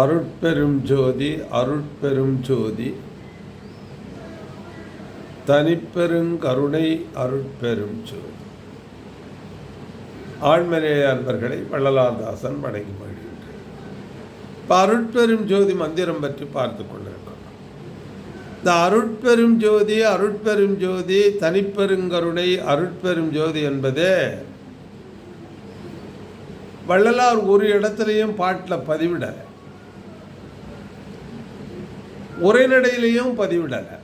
அருட்பெரும் ஜோதி அருட்பெரும் ஜோதி. தனிப்பெருங்கருணை அருட்பெரும் ஜோதி. ஆழ்மனேய அன்பர்களை வள்ளலார்தாசன் வணங்கி மகிழ்கின்றேன். இப்போ அருட்பெரும் ஜோதி மந்திரம் பற்றி பார்த்து கொண்டிருக்கிறோம். இந்த அருட்பெரும் ஜோதி அருட்பெரும் ஜோதி தனிப்பெருங்கருணை அருட்பெரும் ஜோதி என்பதே வள்ளலார் ஒரு இடத்துலையும் பாட்டில் பதிவிடலை. உரைநடையிலையும் பதிவிடலை.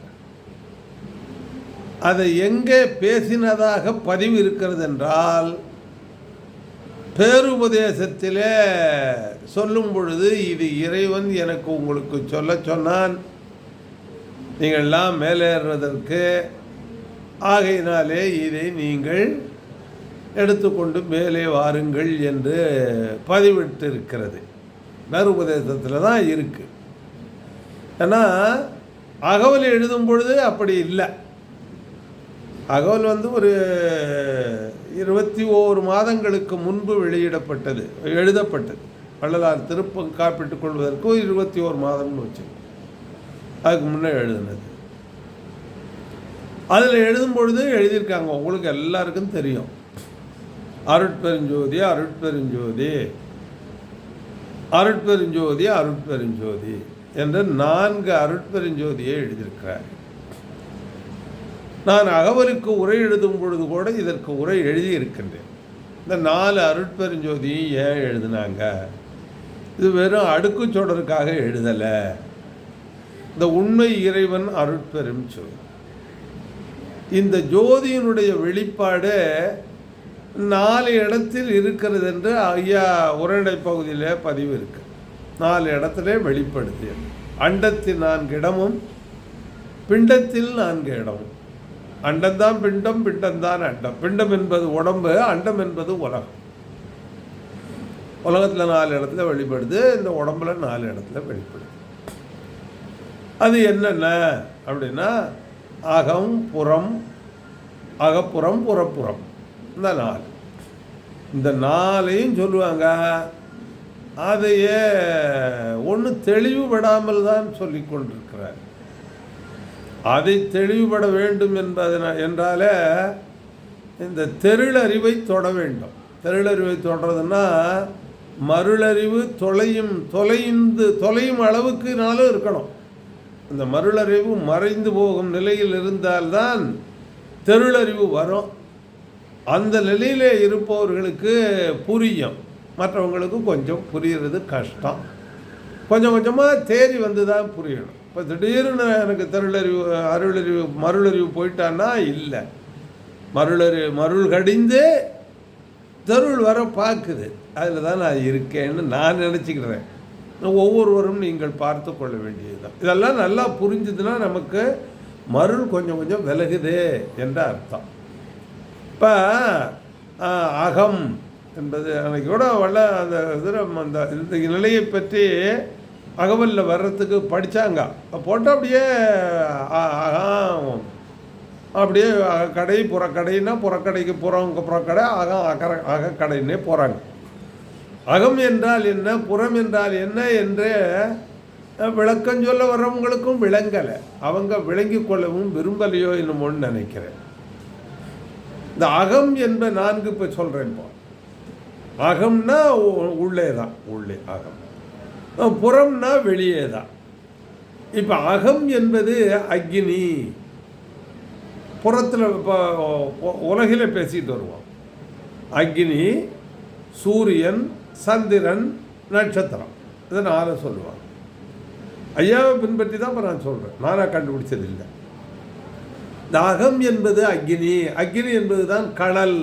அதை எங்கே பேசினதாக பதிவு இருக்கிறது என்றால் பேருபதேசத்திலே சொல்லும் பொழுது இது இறைவன் எனக்கு உங்களுக்கு சொல்ல சொன்னான். நீங்கள்லாம் மேலேறுவதற்கு ஆகையினாலே இதை நீங்கள் எடுத்துக்கொண்டு மேலே வாருங்கள் என்று பதிவிட்டு இருக்கிறது பேருபதேசத்தில் தான் இருக்குது ஏன்னா அகவல் எழுதும் பொழுது அப்படி இல்லை. அகவல் வந்து ஒரு இருபத்தி ஓரு மாதங்களுக்கு முன்பு வெளியிடப்பட்டது எழுதப்பட்டது. வள்ளலார் திருப்பம் காப்பிட்டுக் கொள்வதற்கு இருபத்தி ஓரு மாதம்னு வச்சு அதுக்கு முன்னே எழுதுனது. அதில் எழுதும் பொழுது எழுதியிருக்காங்க. உங்களுக்கு எல்லாருக்கும் தெரியும். அருட்பெருஞ்சோதி அருட்பெருஞ்சோதி. அருட்பெருஞ்சோதி அருட்பெருஞ்சோதி. என்ற நான்கு அருட்பெருஞ்சோதியை எழுதியிருக்கிறார். நான் அகவலுக்கு உரை எழுதும் பொழுது கூட இதற்கு உரை எழுதியிருக்கின்றேன். இந்த நாலு அருட்பெருஞ்சோதியை ஏன் எழுதினாங்க? இது வெறும் அடுக்கு சொடருக்காக எழுதலை. இந்த உண்மை இறைவன் அருட்பெரும் சொல். இந்த ஜோதியினுடைய வெளிப்பாடு நாலு இடத்தில் இருக்கிறது என்று ஐயா உரைநடை பகுதியில் பதிவு இருக்கு. நாலு இடத்துல வெளிப்படுத்தியது. அண்டத்தில் நான்கு இடமும் பிண்டத்தில் நான்கு இடமும். அண்டம்தான் பிண்டம் பிண்டம்தான் அண்டம். பிண்டம் என்பது உடம்பு அண்டம் என்பது உலகம். உலகத்தில் நாலு இடத்துல வெளிப்படுது இந்த உடம்புல நாலு இடத்துல வெளிப்படுது. அது என்னென்ன? அப்படின்னா அகம் புறம் அகப்புறம் புறப்புறம். இந்த நாலு. இந்த நாளையும் சொல்லுவாங்க. அதையே ஒன்று தெளிவுபடாமல் தான் சொல்லி கொண்டிருக்கிறார். அதை தெளிவுபட வேண்டும் என்பதனால் என்றாலே இந்த தெருளறிவை தொட வேண்டும். தெருளறிவை தொடறதுன்னா மருளறிவு தொலையும் தொலைந்து தொலையும் அளவுக்குனாலும் இருக்கணும். இந்த மருளறிவு மறைந்து போகும் நிலையில் இருந்தால்தான் தெருளறிவு வரும். அந்த நிலையிலே இருப்பவர்களுக்கு புரியும். மற்றவங்களுக்கு கொஞ்சம் புரிகிறது கஷ்டம். கொஞ்சம் கொஞ்சமாக தேறி வந்து தான் புரியணும். இப்போ திடீர்னு எனக்கு தெருளறிவு அருளறிவு மருளறிவு போயிட்டான்னா இல்லை. மருளறிவு மருள் கடிந்து தெருள் வர பார்க்குது அதில் தான் நான் இருக்கேன்னு நான் நினச்சிக்கிறேன். ஒவ்வொருவரும் நீங்கள் பார்த்து கொள்ள வேண்டியதுதான். இதெல்லாம் நல்லா புரிஞ்சுதுன்னா நமக்கு மருள் கொஞ்சம் கொஞ்சம் விலகுது என்ற அர்த்தம். இப்போ அகம் என்பது அன்னைக்கு கூட வல்ல அந்த இதில் அந்த இந்த நிலையை பற்றி அகவலில் வர்றதுக்கு படித்தாங்க போட்டால் அப்படியே அகம் அப்படியே கடை புறக்கடைன்னா புறக்கடைக்கு புறவங்க புறக்கடை அகம் அகர அகக்கடைன்னே போகிறாங்க அகம் என்றால் என்ன புறம் என்றால் என்ன என்று விளக்கம் சொல்ல வர்றவங்களுக்கும் விளங்கலை. அவங்க விளங்கி கொள்ளவும் விரும்பலையோ என்னமோன்னு நினைக்கிறேன். இந்த அகம் என்ப நான்கு இப்போ சொல்கிறேன் இப்போ. அகம்னா உள்ளே தான் உள்ளே அகம். புறம்னா வெளியே தான் இப்போ அகம் என்பது அக்னி. புறத்தில் இப்போ உலகில் பேசிட்டு வருவோம். அக்னி சூரியன் சந்திரன் நட்சத்திரம். இதை நானும் சொல்லுவாங்க. ஐயாவை பின்பற்றி தான் இப்போ நான் சொல்கிறேன் நானாக கண்டுபிடிச்சது இல்லை இந்த அகம் என்பது அக்னி. அக்னி என்பது தான் கடல்.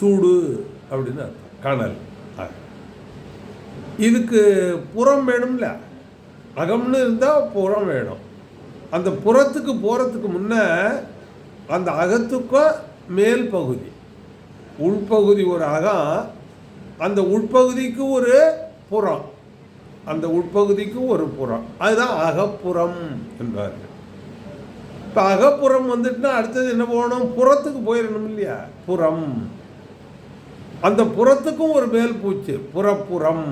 சூடு. அப்படின்னு கணல் இதுக்கு புறம் வேணும்ல. அகம்னு இருந்தால் புறம் வேணும். அந்த புறத்துக்கு போகிறதுக்கு முன்னே அந்த அகத்துக்கும் மேல் பகுதி. உள்பகுதி ஒரு அகம் அந்த உட்பகுதிக்கு ஒரு புறம். அந்த உட்பகுதிக்கு ஒரு புறம். அதுதான் அகப்புறம் என்பார்கள். இப்போ அகப்புறம் வந்துட்டுனா அடுத்தது என்ன போகணும்? புறத்துக்கு போயிடணும் இல்லையா? புறம். அந்த புறத்துக்கும் ஒரு மேல் பூச்சு புறப்புறம்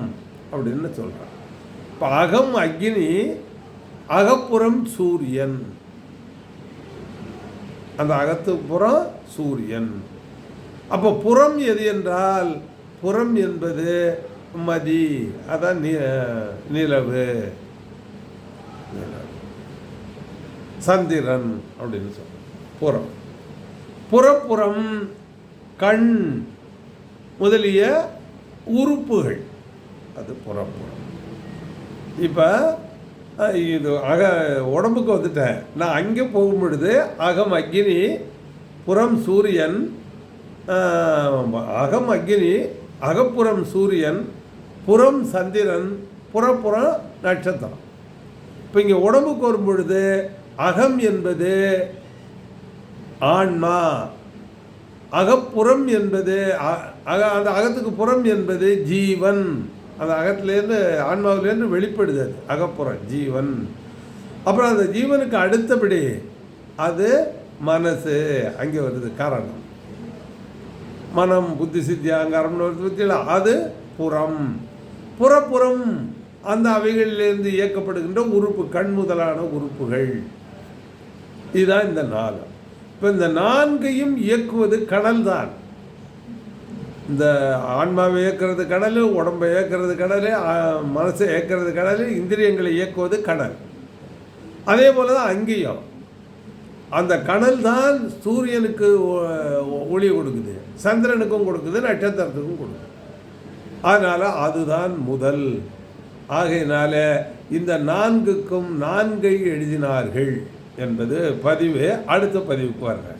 அப்படின்னு சொல்கிறான் இப்போ அகம் அக்னி அகப்புறம் சூரியன். அந்த அகத்து புறம் சூரியன். அப்போ புறம் எது என்றால் புறம் என்பது மதி அதான் நீ நிலவு. சந்திரன் அப்படின்னு சொல்றோம் புறம். புறப்புறம் கண். முதலிய உறுப்புகள். அது புறப்புறம் இப்போ இது அக உடம்புக்கு வந்துட்டேன். நான் அங்கே போகும் பொழுது அகம் அக்னி புறம் சூரியன் அகம் அக்னி அகப்புறம் சூரியன் புறம் சந்திரன் புறப்புறம் நட்சத்திரம். இப்போ இங்கே உடம்புக்கு வரும் பொழுது அகம் என்பது ஆன்மா. அகப்புறம் என்பது அ- அக அந்த அகத்துக்கு புறம் என்பது ஜீவன். அந்த அகத்துலேருந்து ஆன்மாவிலேருந்து வெளிப்படுது அது. அகப்புறம் ஜீவன். அப்புறம் அந்த ஜீவனுக்கு அடுத்தபடி அது மனசு. அங்கே வருது காரணம். மனம் புத்தி சித்தி அகங்காரம்னு வருது பற்றியில அது புறம். புறப்புறம் அந்த அவைகளிலிருந்து இயக்கப்படுகின்ற உறுப்பு கண் முதலான உறுப்புகள். இதுதான் இந்த நாகம். இப்போ இந்த நான்கையும் இயக்குவது கடல் தான் இந்த ஆன்மாவை இயக்கிறது கடல் உடம்பை இயக்கிறது கடல் மனசை இயக்கிறது கடல் இந்திரியங்களை இயக்குவது கடல். அதே போல தான் அங்கேயும். அந்த கடல் தான் சூரியனுக்கு ஒ- ஒளி கொடுக்குது சந்திரனுக்கும் கொடுக்குது நட்சத்திரத்துக்கும் கொடுக்குது. அதனால் அதுதான் முதல். ஆகையினால இந்த நான்குக்கும் நான்கை எழுதினார்கள். என்பது பதிவு அடுத்த பதிவுக்கு வருங்க.